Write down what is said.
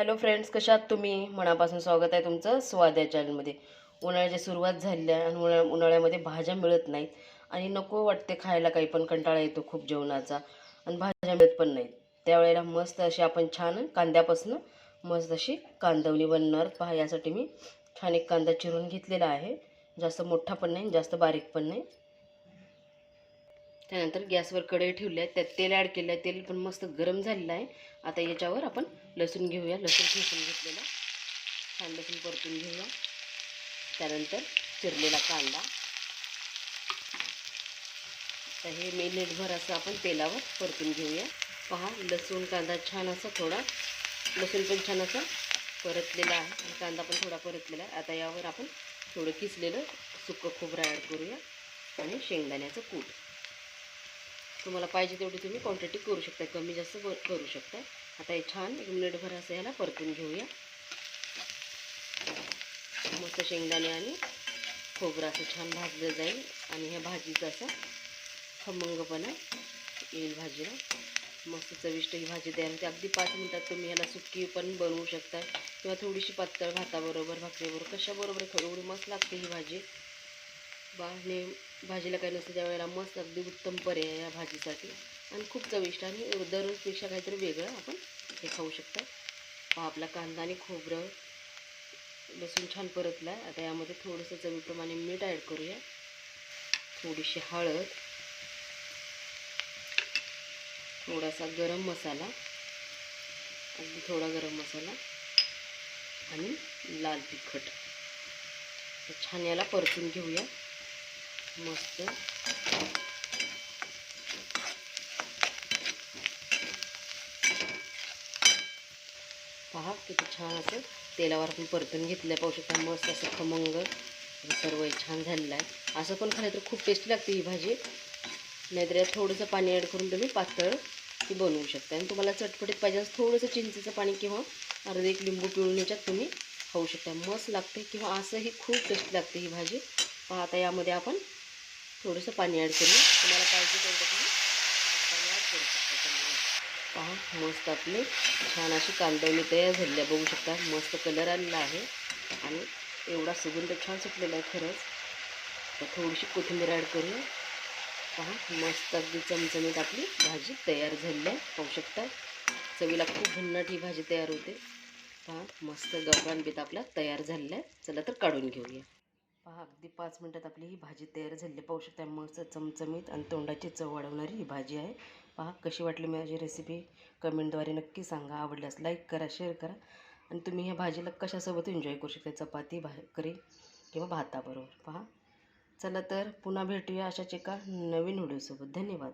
Hello friends कशात तुम्ही? मनापासून स्वागत आहे तुमचं स्वाद या चॅनलमध्ये उन्हाळ्याची सुरुवात झाली आहे आणि उन्हाळ्या उन्हाळ्यामध्ये भाज्या मिळत नाहीत. आणि नको वाटते खायला काही पण कंटाळा येतो खूप जेवणाचा. आणि भाज्या मिळत पण नाहीत. त्यावेळेला मस्त अशी आपण छान कांद्यापासून मस्त अशी कांदवली बनणार. पहा यासाठी मी छान एक कांदा चिरून घेतलेला आहे. जास्त मोठा पण नाही जास्त बारीक पण नाही. त्यानंतर गॅसवर कढई ठेवली आहे त्यात तेल ॲड केलं आहे तेल पण मस्त गरम झालेलं आहे. आता याच्यावर आपण लसूण घेऊया लसूण ठेसून घेतलेला. छान लसूण परतून घेऊया. त्यानंतर चिरलेला कांदा. तर हे मिनिटभर असं आपण तेलावर परतून घेऊया. पहा लसूण कांदा छान असा थोडा लसूण पण छान असा परतलेला आहे आणि कांदा पण थोडा परतलेला आहे. आता यावर आपण थोडं किसलेलं सुकं खोबरं ॲड करूया आणि शेंगदाण्याचं कूट. तुम्हाला पाहिजे तेवढी तुम्ही क्वांटिटी करू शकता. कमी जास्त करू शकता. आता हे छान एक मिनिटभर असं याला परतून घेऊया. मस्त शेंगदाणे आणि खोबरं असं छान भाजलं जाईल. आणि ह्या भाजीचा असा खमंगपणा येईल भाजीला. मस्त चविष्ट ही भाजी तयार होते. अगदी पाच मिनटात तुम्ही ह्याला सुकी पण बनवू शकता. किंवा थोडीशी पातळ भाताबरोबर भाकरीबरोबर कशाबरोबर एवढी मस्त लागते ही भाजी. बाने भाजीला काही नसतं त्यावेळेला मस्त अगदी उत्तम पर्याय या भाजीसाठी. आणि खूप चविष्ट आणि दररोजपेक्षा काहीतरी वेगळं आपण हे खाऊ शकता. पहा आपला कांदा आणि खोबरं लसूण छान परतला आहे आता यामध्ये थोडंसं चवीप्रमाणे मीठ ॲड करूया. थोडीशी हळद थोडासा गरम मसाला अगदी थोडा गरम मसाला आणि लाल तिखट. छान याला परतून घेऊया. मस्त. पहा किती छान असं तेलावर आपण परतून घेतलं पाहू शकता. मस्त असं खमंग सर्व छान झालेलं आहे. असं पण खाल्लं तर खूप टेस्टी लागते ही भाजी. नाहीतर यात थोडंसं पाणी ॲड करून तुम्ही पातळ ती बनवू शकता. आणि तुम्हाला चटपटीत पाहिजे असं थोडंसं चिंचेचं पाणी किंवा अर्धे एक लिंबू पिळून याच्यात तुम्ही खाऊ शकता. मस्त लागते किंवा असंही खूप टेस्टी लागते ही भाजी. पाहता आता यामध्ये आपण थोडंसं पाणी ॲड करू तुम्हाला पाहिजे तेवढं तुम्ही पाणी ॲड करू शकता पहा मस्त आपली छान अशी कांदवणी तयार झालेली आहे. बघू शकता मस्त कलर आलेला आहे. आणि एवढा सुगंध छान सुटलेला आहे खरंच. तर थोडीशी कोथिंबीर ॲड करूया पहा मस्त अगदी चमचमीत आपली भाजी तयार झालेली आहे. पाहू शकता चवीला खूप भन्नाट ही भाजी तयार होते. पहा मस्त गव्हाणबीत आपला तयार झालेला आहे. चला तर काढून घेऊया. पहा अगदी पाच मिनटात आपली ही भाजी तयार झालेली पाहू शकता मस्त चमचमीत आणि तोंडाची चव वाढवणारी ही भाजी आहे. पहा कशी वाटली माझी रेसिपी कमेंटद्वारे नक्की सांगा. आवडल्यास लाईक करा शेअर करा. आणि तुम्ही ह्या भाजीला कशासोबत एन्जॉय करू शकता? चपाती भाकरी किंवा भाताबरोबर. पहा चला तर पुन्हा भेटूया अशाच एका नवीन व्हिडिओसोबत धन्यवाद.